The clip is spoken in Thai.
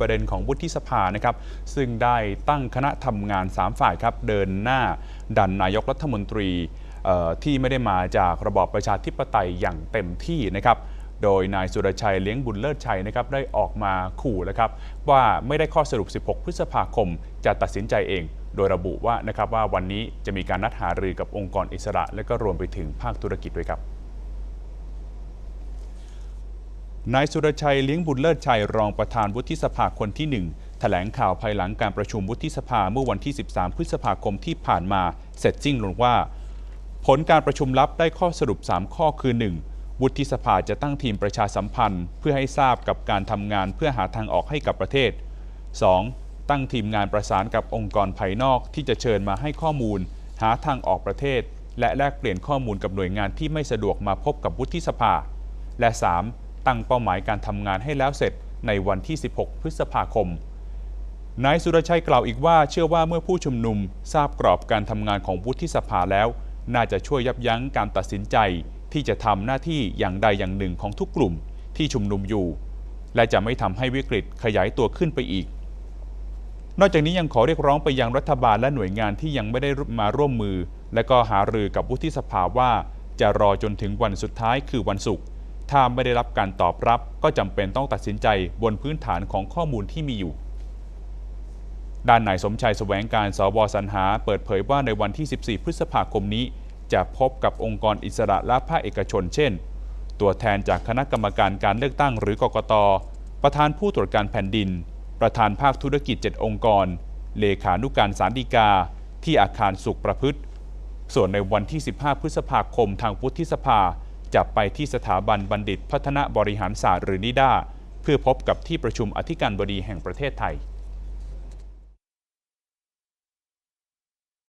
ประเด็นของวุฒิสภานะครับซึ่งได้ตั้งคณะทำงาน 3 ฝ่ายครับเดินหน้าดันนายกรัฐมนตรีที่ไม่ได้มาจากระบอบประชาธิปไตยอย่างเต็มที่นะครับโดยนายสุรชัยเลี้ยงบุญเลิศชัยนะครับได้ออกมาขู่นะครับว่าไม่ได้ข้อสรุป 16 พฤษภาคมจะตัดสินใจเอง โดยระบุว่านะครับว่าวันนี้จะมีการนัดหารือกับองค์กรอิสระ และก็รวมไปถึงภาคธุรกิจด้วยครับ นายสุรชัยเลี้ยงบุญเลิศชัยรองประธานวุฒิสภาคนที่ 1 แถลงข่าวภายหลังการประชุมวุฒิสภาเมื่อวันที่ 13 พฤษภาคมที่ผ่านมา เสร็จสิ้นลงว่า ผลการประชุมลับได้ข้อสรุป 3 ข้อคือ 1. วุฒิสภาจะตั้งทีมประชาสัมพันธ์ เพื่อให้ทราบกับการทำงานเพื่อหาทางออกให้กับประเทศ 2. ตั้งทีมงานประสานกับองค์กรภายนอกที่จะเชิญมาให้ข้อมูล หาทางออกประเทศ และแลกเปลี่ยนข้อมูลกับหน่วยงานที่ไม่สะดวกมาพบกับวุฒิสภา และ 3. ตั้งเป้าหมายการทำงานให้แล้วเสร็จในวันที่ 16 พฤษภาคม นายสุรชัยกล่าวอีกว่าเชื่อว่าเมื่อผู้ชุมนุมทราบกรอบการทำงานของวุฒิสภาแล้ว น่าจะช่วยยับยั้งการตัดสินใจ ที่จะทำหน้าที่อย่างใดอย่างหนึ่งของทุกกลุ่มที่ชุมนุมอยู่ และจะไม่ทำให้วิกฤตขยายตัวขึ้นไปอีก นอกจากนี้ยังขอเรียกร้องไปยังรัฐบาลและหน่วยงานที่ยังไม่ได้มาร่วมมือ และก็หารือกับวุฒิสภาว่าจะรอจนถึงวันสุดท้ายคือวันศุกร์ ถ้าไม่ได้รับการตอบรับ ก็จำเป็นต้องตัดสินใจบนพื้นฐานของข้อมูลที่มีอยู่ ด้านนายสมชัยแสวงการสวสรรหา เปิดเผยว่าในวันที่ 14 พฤษภาคมนี้ จะพบกับองค์กรอิสระและภาคเอกชน เช่น ตัวแทนจากคณะกรรมการการเลือกตั้งหรือกกต ประธานผู้ตรวจการแผ่นดิน ประธานภาคธุรกิจ 7 องค์กร เลขานุการสารดีกา ที่อาคารสุขประพฤติ ส่วนในวันที่ 15 พฤษภาคมทางวุฒิสภา จะไปที่สถาบันบัณฑิตพัฒนาบริหารศาสตร์หรือนิด้าเพื่อพบกับที่ประชุมอธิการบดีแห่งประเทศไทย